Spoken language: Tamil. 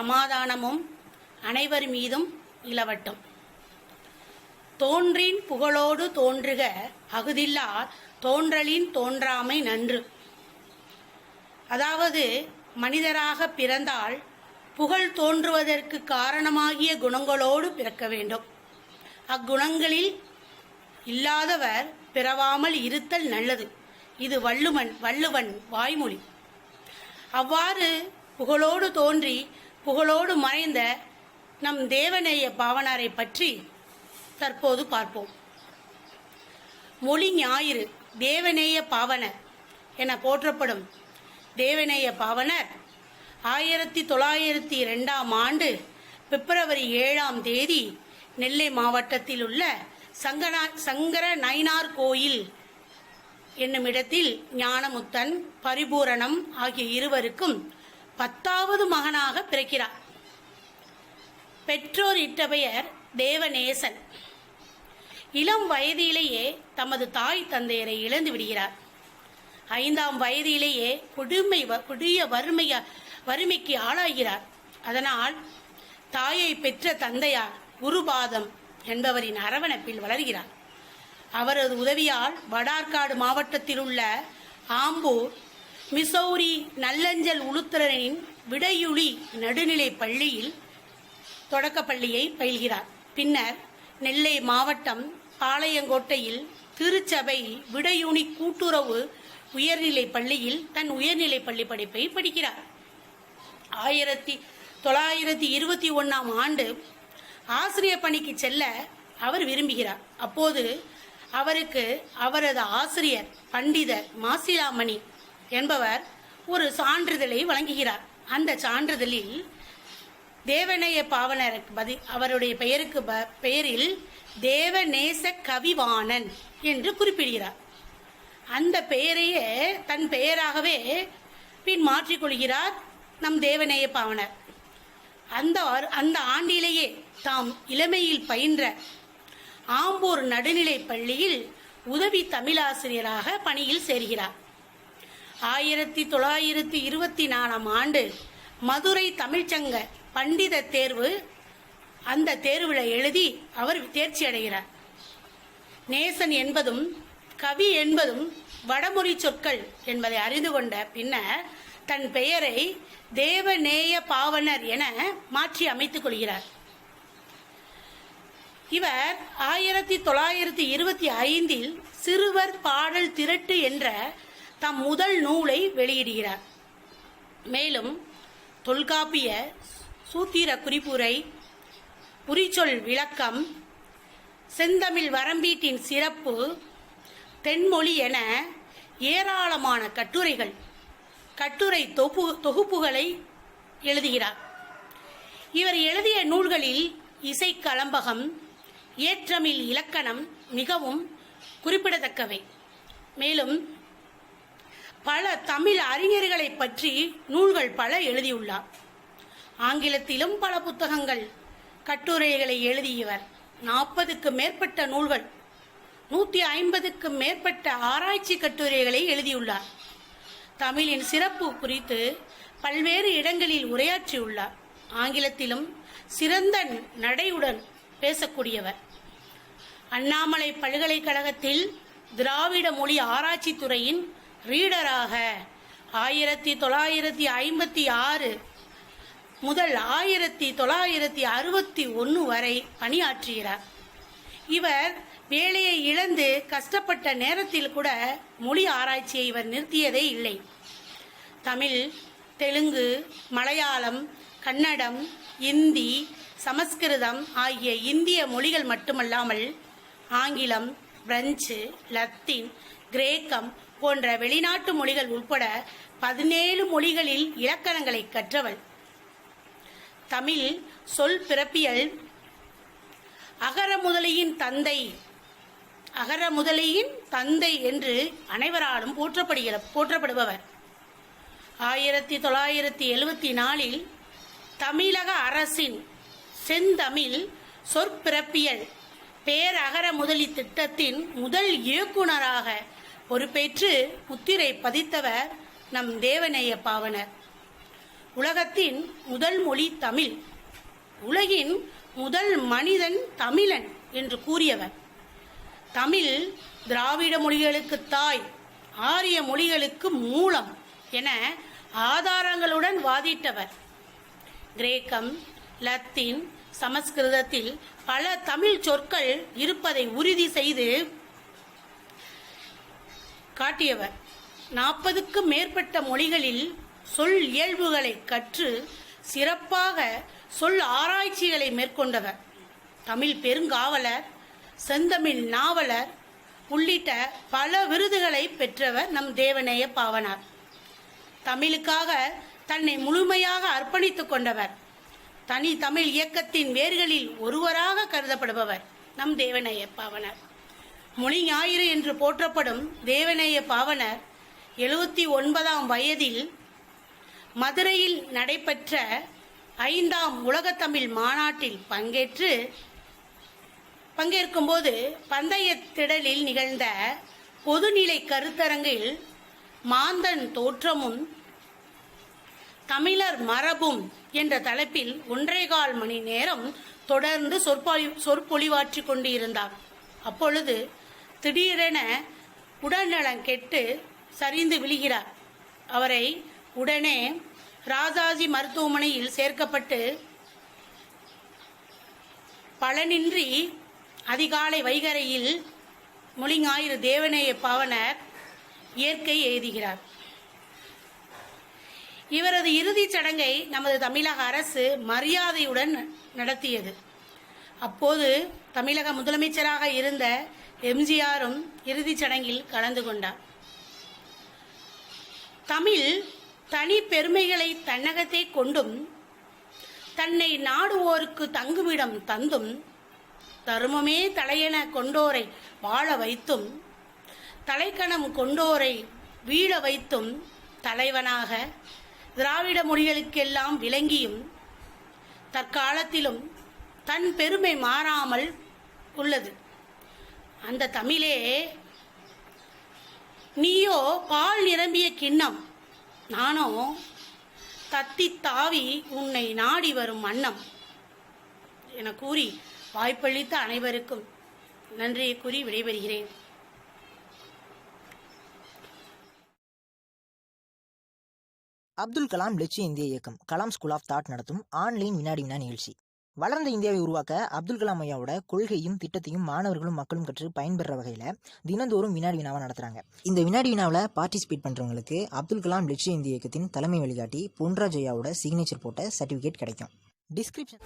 சமாதானமும் அனைவர் மீதும் இலவட்டும். தோன்றின் புகழோடு தோன்றுக அகுதில்லா தோன்றலின் தோன்றாமை நன்று. அதாவது மனிதராக பிறந்தால் புகழ் தோன்றுவதற்கு காரணமாகிய குணங்களோடு பிறக்க வேண்டும். அக்குணங்களில் இல்லாதவர் பிறவாமல் இருத்தல் நல்லது. இது வள்ளுவன் வள்ளுவன் வாய்மொழி. அவ்வாறு புகழோடு தோன்றி புகழோடு மறைந்த நம் தேவநேய பாவனாரை பற்றி தற்போது பார்ப்போம். மொழி ஞாயிறு தேவநேய பாவனர் என போற்றப்படும் தேவநேய பாவனர் ஆயிரத்தி தொள்ளாயிரத்தி ரெண்டாம் ஆண்டு பிப்ரவரி ஏழாம் தேதி நெல்லை மாவட்டத்தில் உள்ள சங்கரா சங்கர நயினார் கோயில் என்னும் இடத்தில் ஞானமுத்தன் பரிபூரணம் ஆகிய இருவருக்கும் பத்தாவது மகனாக பிறக்கிறார். பெற்றோர் இட்ட பெயர் தேவநேசன். இளம் வயதிலேயே தமது தாய் தந்தையரை இழந்து விடுகிறார். ஐந்தாம் வயதிலேயே கொடுமை வ- கொடிய வறுமைய வறுமைக்கு ஆளாகிறார். அதனால் தாயை பெற்ற தந்தையார் குருபாதம் என்பவரின் அரவணைப்பில் வளர்கிறார். அவரது உதவியால் வடார்காடு மாவட்டத்தில் உள்ள ஆம்பூர் மிசௌரி நல்லஞ்சல் உளுத்திரனின் விடையுளி நடுநிலை பள்ளியில் தொடக்கப்பள்ளியை பயில்கிறார். பின்னர் நெல்லை மாவட்டம் பாளையங்கோட்டையில் திருச்சபை விடையுனி கூட்டுறவு உயர்நிலைப் பள்ளியில் தன் உயர்நிலைப் பள்ளி படிப்பை படிக்கிறார். ஆயிரத்தி தொள்ளாயிரத்தி இருபத்தி ஒன்றாம் ஆண்டு ஆசிரியர் பணிக்கு செல்ல அவர் விரும்புகிறார். அப்போது அவருக்கு அவரது ஆசிரியர் பண்டிதர் மாசிலாமணி என்பவர் ஒரு சான்றிதழை வழங்குகிறார். அந்த சான்றிதழில் தேவநேய பாவனருக்கு பதி அவருடைய பெயருக்கு ப- பெயரில் தேவநேச கவிவாணன் என்று குறிப்பிடுகிறார். அந்த பெயரையே தன் பெயராகவே பின் மாற்றிக்கொள்கிறார் நம் தேவநேய பாவனர். அந்த ஆர்- அந்த ஆண்டிலேயே தாம் இளமையில் பயின்ற ஆம்பூர் நடுநிலைப் பள்ளியில் உதவி தமிழாசிரியராக பணியில் சேர்கிறார். ஆயிரத்தி தொள்ளாயிரத்தி இருபத்தி நாலாம் ஆண்டு மதுரை தமிழ்ச்சங்க பண்டித தேர்வு அந்த தேர்வில் எழுதி அவர் தேர்ச்சி அடைகிறார். நேசன் என்பதும் கவி என்பதும் வடமொழி சொற்கள் என்பதை அறிந்து கொண்ட பின்னர் தன் பெயரை தேவநேய பாவனர் என மாற்றி அமைத்துக் கொள்கிறார். இவர் ஆயிரத்தி தொள்ளாயிரத்தி இருபத்தி ஐந்தில் சிறுவர் பாடல் திரட்டு என்ற தம் முதல் நூலை வெளியிடுகிறார். மேலும் தொல்காப்பிய சூத்திர குறிப்புரை உரிச்சொல் விளக்கம் செந்தமிழ் வரம்பீட்டின் சிறப்பு தென்மொழி என ஏராளமான கட்டுரைகள் கட்டுரை தொகு தொகுப்புகளை எழுதுகிறார். இவர் எழுதிய நூல்களில் இசை கலம்பகம் ஏற்றமிழ் இலக்கணம் மிகவும் குறிப்பிடத்தக்கவை. மேலும் பல தமிழ் அறிஞர்களை பற்றி நூல்கள் பல எழுதியுள்ளார். ஆங்கிலத்திலும் பல புத்தகங்கள் கட்டுரைகளை எழுதியவர். நாற்பதுக்கு மேற்பட்ட நூல்கள் நூற்றி ஐம்பதுக்கு மேற்பட்ட ஆராய்ச்சி கட்டுரைகளை எழுதியுள்ளார். தமிழின் சிறப்பு குறித்து பல்வேறு இடங்களில் உரையாற்றியுள்ளார். ஆங்கிலத்திலும் சிறந்த நடையுடன் பேசக்கூடியவர். அண்ணாமலை பல்கலைக்கழகத்தில் திராவிட மொழி ஆராய்ச்சி துறையின் ரீடராக ஆயிரத்தி தொள்ளாயிரத்தி ஐம்பத்தி ஆறு முதல் ஆயிரத்தி தொள்ளாயிரத்தி அறுபத்தி ஒன்று வரை பணியாற்றுகிறார். இவர் வேலையை இழந்து கஷ்டப்பட்ட நேரத்தில் கூட மொழி ஆராய்ச்சியை இவர் நிறுத்தியதே இல்லை. தமிழ் தெலுங்கு மலையாளம் கன்னடம் இந்தி சமஸ்கிருதம் ஆகிய இந்திய மொழிகள் மட்டுமல்லாமல் ஆங்கிலம் பிரெஞ்சு லத்தீன் கிரேக்கம் போன்ற வெளிநாட்டு மொழிகள் உட்பட பதினேழு மொழிகளில் இலக்கணங்களை கற்றவள். தமிழ் சொல் பிறப்பியல் அகர முதலியின் தந்தை அகர முதலியின் தந்தை என்று அனைவராலும் போற்றப்படுகிற போற்றப்படுபவர். ஆயிரத்தி தொள்ளாயிரத்தி எழுவத்தி நாலில் தமிழக அரசின் செந்தமிழ் சொற்பிறப்பியல் பேரகர முதலி திட்டத்தின் முதல் இயக்குனராக பொறுப்பேற்று முத்திரை பதித்தவர் நம் தேவநேய பாவனர். உலகத்தின் முதல் மொழி தமிழ். உலகின் முதல் மனிதன் தமிழன் என்று கூறியவர். தமிழ் திராவிட மொழிகளுக்கு தாய் ஆரிய மொழிகளுக்கு மூலம் என ஆதாரங்களுடன் வாதிட்டவர். கிரேக்கம் லத்தீன் சமஸ்கிருதத்தில் பல தமிழ் சொற்கள் இருப்பதை உறுதி செய்து காட்டியவர். நாற்பதுக்கு மேற்பட்ட மொழிகளில் சொல் இயல்புகளை கற்று சிறப்பாக சொல் ஆராய்ச்சிகளை மேற்கொண்டவர். தமிழ் பெருங்காவலர் செந்தமிழ் நாவலர் உள்ளிட்ட பல விருதுகளை பெற்றவர் நம் தேவநேய பாவனார். தமிழுக்காக தன்னை முழுமையாக அர்ப்பணித்துக் கொண்டவர். தனி தமிழ் இயக்கத்தின் வேர்களில் ஒருவராக கருதப்படுபவர் நம் தேவநேய பாவனர். முனி ஞாயிறு என்று போற்றப்படும் தேவநேய பாவனர் எழுபத்தி ஒன்பதாம் வயதில் மதுரையில் நடைபெற்ற ஐந்தாம் உலகத்தமிழ் மாநாட்டில் பங்கேற்று பங்கேற்கும்போது பந்தய திடலில் நிகழ்ந்த பொதுநிலை கருத்தரங்கில் மாந்தன் தோற்றமும் தமிழர் மரபும் என்ற தலைப்பில் ஒன்றேகால் மணி நேரம் தொடர்ந்து சொற்பொழி சொற்பொழிவாற்றிக் கொண்டிருந்தார். அப்பொழுது திடீரென உடல்நலம் கெட்டு சரிந்து விழுகிறார். அவரை உடனே ராஜாஜி மருத்துவமனையில் சேர்க்கப்பட்டு பலனின்றி அதிகாலை வைகரையில் மொழிஞாயிறு தேவநேய பாவனர் இயற்கை எழுதுகிறார். இவரது இறுதிச் சடங்கை நமது தமிழக அரசு மரியாதையுடன் நடத்தியது. அப்போது தமிழக முதலமைச்சராக இருந்த எம்ஜிஆரும் இறுதிச் சடங்கில் கலந்து கொண்டார். தமிழ் தனி பெருமைகளை தன்னகத்தே கொண்டும் தன்னை நாடுவோருக்கு தங்குமிடம் தந்தும் தருமமே தலையென கொண்டோரை வாழ வைத்தும் தலைக்கணம் கொண்டோரை வீழ வைத்தும் தலைவனாக திராவிட மொழிகளுக்கெல்லாம் விளங்கியும் தற்காலத்திலும் தன் பெருமை மாறாமல் உள்ளது. அந்த தமிழே நீயோ பால் நிரம்பிய கிண்ணம் நானோ தத்தி தாவி உன்னை நாடி வரும் அன்னம் என கூறி வாய்ப்பளித்த அனைவருக்கும் நன்றியை கூறி விடைபெறுகிறேன். அப்துல் கலாம் லட்சிய இந்திய இயக்கம் கலாம் ஸ்கூல் ஆஃப் தாட் நடத்தும் ஆன்லைன் வினாடி வினா நிகழ்ச்சி. வளர்ந்த இந்தியாவை உருவாக்க அப்துல் கலாம் ஐயாவோட கொள்கையும் திட்டத்தையும் மாணவர்களும் மக்களும் கற்று பயன்பெற வகையில் தினந்தோறும் வினாடி வினாவை நடத்துகிறாங்க இந்த வினாடி வினாவில் பார்ட்டிசிபேட் பண்ணுறவங்களுக்கு அப்துல் கலாம் லட்சிய இந்திய இயக்கத்தின் தலைமை வழிகாட்டி பொன்ராஜ் ஐயாவோட சிக்னேச்சர் போட்ட சர்டிஃபிகேட் கிடைக்கும். டிஸ்கிரிப்ஷன்